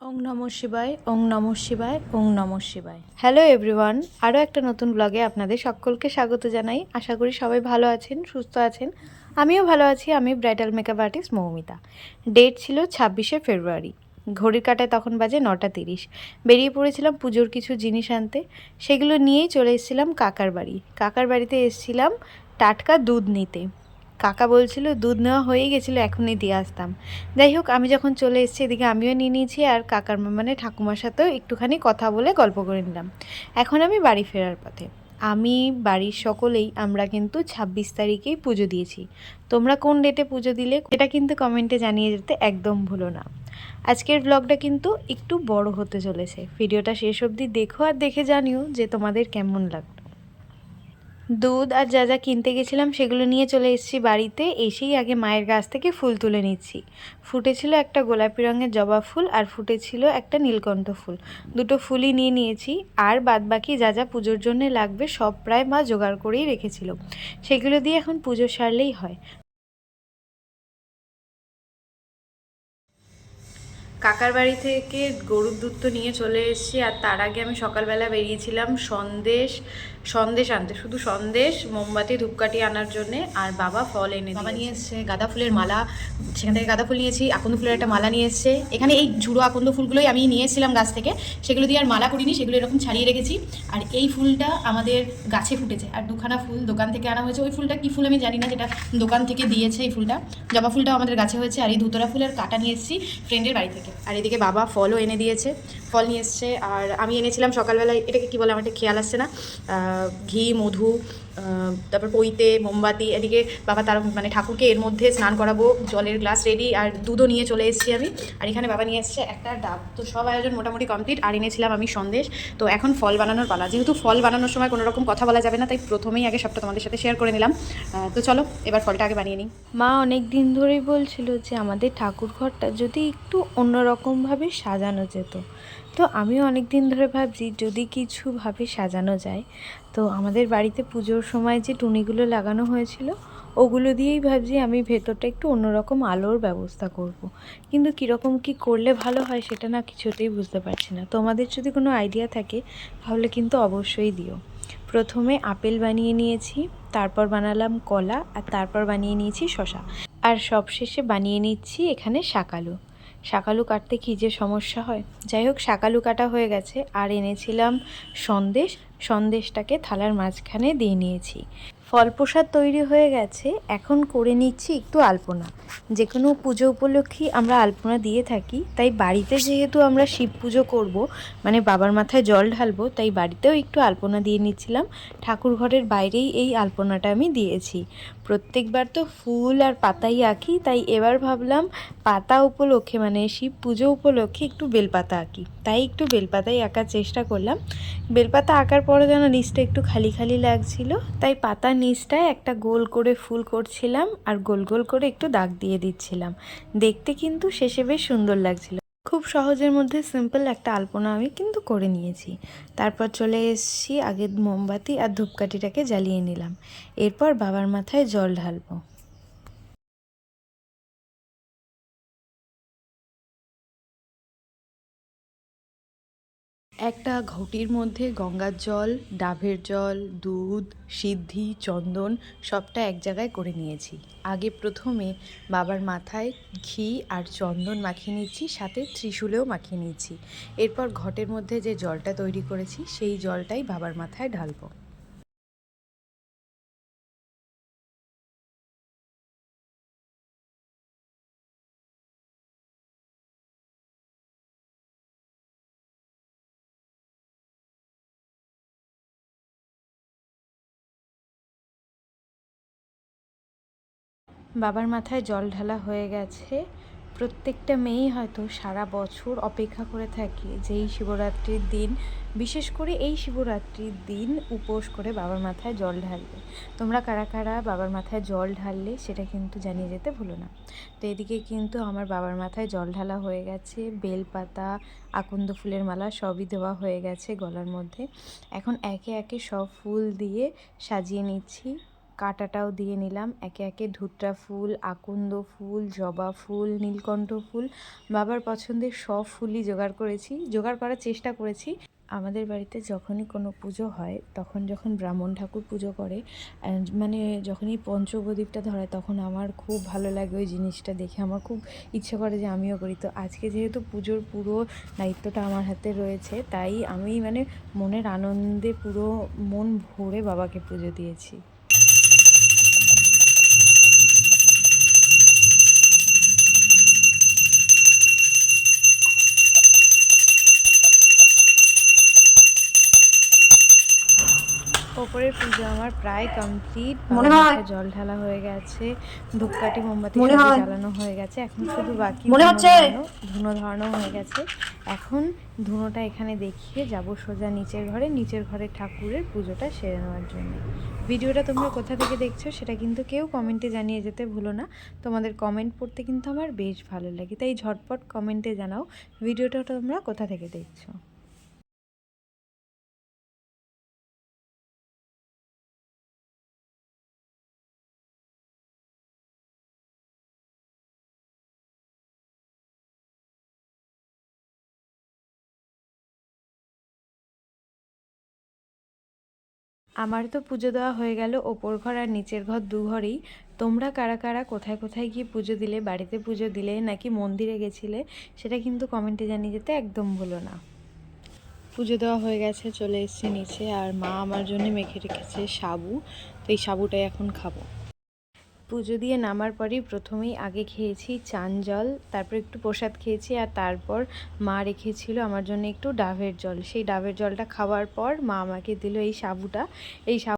ওং নম শিবায়, ওং নম শিবায়, ওং নম শিবায়। হ্যালো এভরিওয়ান আরও একটা নতুন ব্লগে আপনাদের সকলকে স্বাগত জানাই। আশা করি সবাই ভালো আছেন, সুস্থ আছেন। আমিও ভালো আছি, আমি bridal makeup artist Moumita. Date ছিল ছাব্বিশে ফেব্রুয়ারি ঘড়ির কাটায় তখন বাজে নটা তিরিশ। বেরিয়ে পড়েছিলাম পুজোর কিছু জিনিস আনতে। সেগুলো নিয়েই চলে এসেছিলাম কাকার বাড়ি। কাকার বাড়িতে এসেছিলাম টাটকা দুধ নিতে। কাকা বলছিল, দুধ নেওয়া হয়ে গেছিল, এখনই দিয়ে আসতাম। যাই হোক, আমি যখন চলে এসেছি এদিকে আমিও নিয়ে নিয়েছি আর কাকার মানে ঠাকুমার সাথেও একটুখানি কথা বলে গল্প করে নিলাম। এখন আমি বাড়ি ফেরার পথে। আমি, বাড়ির সকলেই আমরা কিন্তু ছাব্বিশ তারিখেই পুজো দিয়েছি। তোমরা কোন ডেটে পুজো দিলে, এটা কিন্তু কমেন্টে জানিয়ে যেতে একদম ভুলো না। আজকের ব্লগটা কিন্তু একটু বড় হতে চলেছে। ভিডিওটা শেষ অবধি দেখো আর দেখে জানিও যে তোমাদের কেমন লাগল। দুধ আর যা যা কিনতে গেছিলাম সেগুলো নিয়ে চলে এসেছি বাড়িতে, এসেই আগে মায়ের গাছ থেকে ফুল তুলে নিচ্ছি। ফুটেছিল একটা গোলাপি রঙের জবা ফুল আর ফুটেছিল একটা নীলকণ্ঠ ফুল। দুটো ফুলই নিয়ে নিয়েছি, আর বাদবাকি যা যা পুজোর জন্য লাগবে সব প্রায় মা জোগাড় করেই রেখেছিল। সেগুলো দিয়ে এখন পুজো সারলেই হয়। কাকার বাড়ি থেকে গরুর দুধ তো নিয়ে চলে এসেছি আর তার আগে আমি সকালবেলা বেরিয়েছিলাম সন্দেশ সন্দেশ আনতে শুধু সন্দেশ মোমবাতি ধূপকাঠি আনার জন্য আর বাবা ফল এনে বাবা নিয়ে এসছে গাঁদা ফুলের মালা সেখান থেকে গাঁদা ফুল নিয়েছি আকন্দ ফুলের একটা মালা নিয়ে এসছে। এখানে এই ঝুড়ো আকন্দ ফুলগুলোই আমি নিয়েছিলাম গাছ থেকে সেগুলো দিয়ে আর মালা করিনি সেগুলো এরকম ছাড়িয়ে রেখেছি। আর এই ফুলটা আমাদের গাছে ফুটেছে আর দুখানা ফুল দোকান থেকে আনা হয়েছে। ওই ফুলটা কি ফুল আমি জানি না যেটা দোকান থেকে দিয়েছে এই ফুলটা। জবা ফুলটাও আমাদের গাছে হয়েছে আর এই ধুতরা ফুলের কাটা নিয়ে এসেছি ফ্রেন্ডের বাড়ি থেকে। আর এদিকে বাবা ফলও এনে দিয়েছে। ফল নিয়ে এসছে। আর আমি এনেছিলাম সকালবেলায় এটাকে কী বলে আমার একটা খেয়াল আসছে না। ঘি, মধু তারপর পইতে, মোমবাতি, এদিকে বাবা তার মানে ঠাকুরকে এর মধ্যে স্নান করাবো, জলের গ্লাস রেডি আর দুধও নিয়ে চলে এসেছি আমি। আর এখানে বাবা নিয়ে এসছে একটা ডাব। তো সব আয়োজন মোটামুটি কমপ্লিট আর এনেছিলাম আমি সন্দেশ। তো এখন ফল বানানোর পালা। যেহেতু ফল বানানোর সময় কোনো রকম কথা বলা যাবে না, তাই প্রথমেই আগে সবটা তোমাদের সাথে শেয়ার করে নিলাম। তো চলো, এবার ফলটা আগে বানিয়ে নিই। মা অনেক দিন ধরেই বলছিল যে আমাদের ঠাকুর ঘরটা যদি একটু অন্যরকমভাবে সাজানো যেত। তো আমিও অনেক দিন ধরে ভাবছি যদি কিছুভাবে সাজানো যায়, তো আমাদের বাড়িতে পুজোর সময় যে টুনিগুলো লাগানো হয়েছিল, ওগুলো দিয়েই ভাবছি আমি ভেতরটা একটু অন্যরকম আলোর ব্যবস্থা করব। কিন্তু কীরকম কি করলে ভালো হয় সেটা না কিছুতেই বুঝতে পারছি না। তোমাদের যদি কোনো আইডিয়া থাকে, তাহলে কিন্তু অবশ্যই দিও। প্রথমে আপেল বানিয়ে নিয়েছি, তারপর বানালাম কলা, আর তারপর বানিয়ে নিয়েছি শশা আর সবশেষে বানিয়ে নিচ্ছি এখানে শাকালু শাকালু কাটতে কী যে সমস্যা হয়? যাই হোক, শাকালু কাটা হয়ে গেছে। আর এনেছিলাম সন্দেশ। সন্দেশটাকে থালার মাঝখানে দিয়ে নিয়েছি। ফল প্রসাদ তৈরি হয়ে গেছে, এখন করে নিচ্ছি একটু আলপনা। যে কোনো পুজো উপলক্ষেই আমরা আলপনা দিয়ে থাকি, তাই বাড়িতে যেহেতু আমরা শিব পুজো করব মানে বাবার মাথায় জল ঢালবো, তাই বাড়িতেও একটু আলপনা দিয়ে নিচ্ছিলাম। ঠাকুর ঘরের বাইরেই এই আলপনাটা আমি দিয়েছি। প্রত্যেকবার তো ফুল আর পাতাই আঁকি, তাই এবার ভাবলাম পাতা উপলক্ষে মানে শিব পুজো উপলক্ষে একটু বেলপাতা আঁকি। তাই একটু বেলপাতাই আঁকার চেষ্টা করলাম। বেলপাতা আঁকার পরে যেন নিচটা একটু খালি খালি লাগছিল, তাই পাতার নিচটায় একটা গোল করে ফুল করছিলাম আর গোল গোল করে একটু দাগ দিয়ে দিচ্ছিলাম। দেখতে কিন্তু শেষে বেশ সুন্দর লাগছিল। খুব সহজের মধ্যে সিম্পল একটা আলপনা আমি কিন্তু করে নিয়েছি। তারপর চলে এসেছি আগে মোমবাতি আর ধূপকাঠিটাকে জ্বালিয়ে নিলাম। এরপর বাবার মাথায় জল ঢালবো। একটা ঘটির মধ্যে গঙ্গার জল, ডাভের জল, দুধ, সিদ্ধি, চন্দন সবটা এক জায়গায় করে নিয়েছি। আগে প্রথমে বাবার মাথায় ঘি আর চন্দন মাখিয়ে নিচ্ছি, সাথে ত্রিশুলেও মাখিয়ে নিচ্ছি। এরপর ঘটের মধ্যে যে জলটা তৈরি করেছি, সেই জলটাই বাবার মাথায় ঢালবো। বাবার মাথায় জল ঢালা হয়ে গেছে। প্রত্যেকটা মেয়েই হয়তো সারা বছর অপেক্ষা করে থাকে যে এই শিবরাত্রির দিন, বিশেষ করে এই শিবরাত্রির দিন উপোস করে বাবার মাথায় জল ঢালবে। তোমরা কারা কারা বাবার মাথায় জল ঢাললে সেটা কিন্তু জানিয়ে যেতে ভুলো না। তো এদিকে কিন্তু আমার বাবার মাথায় জল ঢালা হয়ে গেছে, বেলপাতা, আকন্দ ফুলের মালা সবই দেওয়া হয়ে গেছে গলার মধ্যে। এখন একে একে সব ফুল দিয়ে সাজিয়ে নিচ্ছি। কাটাটাও দিয়ে নিলাম। একে একে ধুত্রা ফুল, আকন্দ ফুল, জবা ফুল, নীলকণ্ঠ ফুল, বাবার পছন্দের সব ফুলই জোগাড় করেছি, জোগাড় করার চেষ্টা করেছি। আমাদের বাড়িতে যখনই কোনো পুজো হয়, তখন যখন ব্রাহ্মণ ঠাকুর পুজো করে মানে যখনই পঞ্চপ্রদীপটা ধরায়, তখন আমার খুব ভালো লাগে ওই জিনিসটা দেখে। আমার খুব ইচ্ছে করে যে আমিও করি। তো আজকে যেহেতু পুজোর পুরো দায়িত্বটা আমার হাতে রয়েছে, তাই আমি মানে মনের আনন্দে পুরো মন ভরে বাবাকে পুজো দিয়েছি। ওপরের পুজো আমার প্রায় কমপ্লিট মনে হয়- জল ঢালা হয়ে গেছে ধূপকাঠি মোমবাতি জ্বালানো হয়ে গেছে। এখন শুধু বাকি মনে হচ্ছে- ধুনো ধরানো হয়ে গেছে। এখন ধুনোটা এখানে দেখিয়ে যাব সোজা নিচের ঘরে নিচের ঘরে ঠাকুরের পুজোটা সেরে নেওয়ার জন্য। ভিডিওটা তোমরা কোথা থেকে দেখছ সেটা কিন্তু কেউ কমেন্টে জানিয়ে যেতে ভুলো না। তোমাদের কমেন্ট পড়তে কিন্তু আমার বেশ ভালো লাগে। তাই ঝটপট কমেন্টে জানাও ভিডিওটা তোমরা কোথা থেকে দেখছ? আমার তো পুজো দেওয়া হয়ে গেল ওপর ঘর আর নিচের ঘর দু ঘরেই। তোমরা কারা কারা কোথায় কোথায় গিয়ে পুজো দিলে, বাড়িতে পুজো দিলে নাকি মন্দিরে গেছিলে, সেটা কিন্তু কমেন্টে জানিয়ে যেতে একদম ভুলো না। পুজো দেওয়া হয়ে গেছে, চলে এসেছে নিচে আর মা আমার জন্য মেখে রেখেছে সাবু। তো এই সাবুটাই এখন খাব। পুজো দিয়ে নামার পরেই প্রথমেই আগে খেয়েছি চান জল, তারপর একটু প্রসাদ খেয়েছি আর তারপর মা রেখেছিল আমার জন্য একটু ডাবের জল। সেই ডাবের জলটা খাওয়ার পর মা আমাকে দিল এই সাবুটা। এই সাবু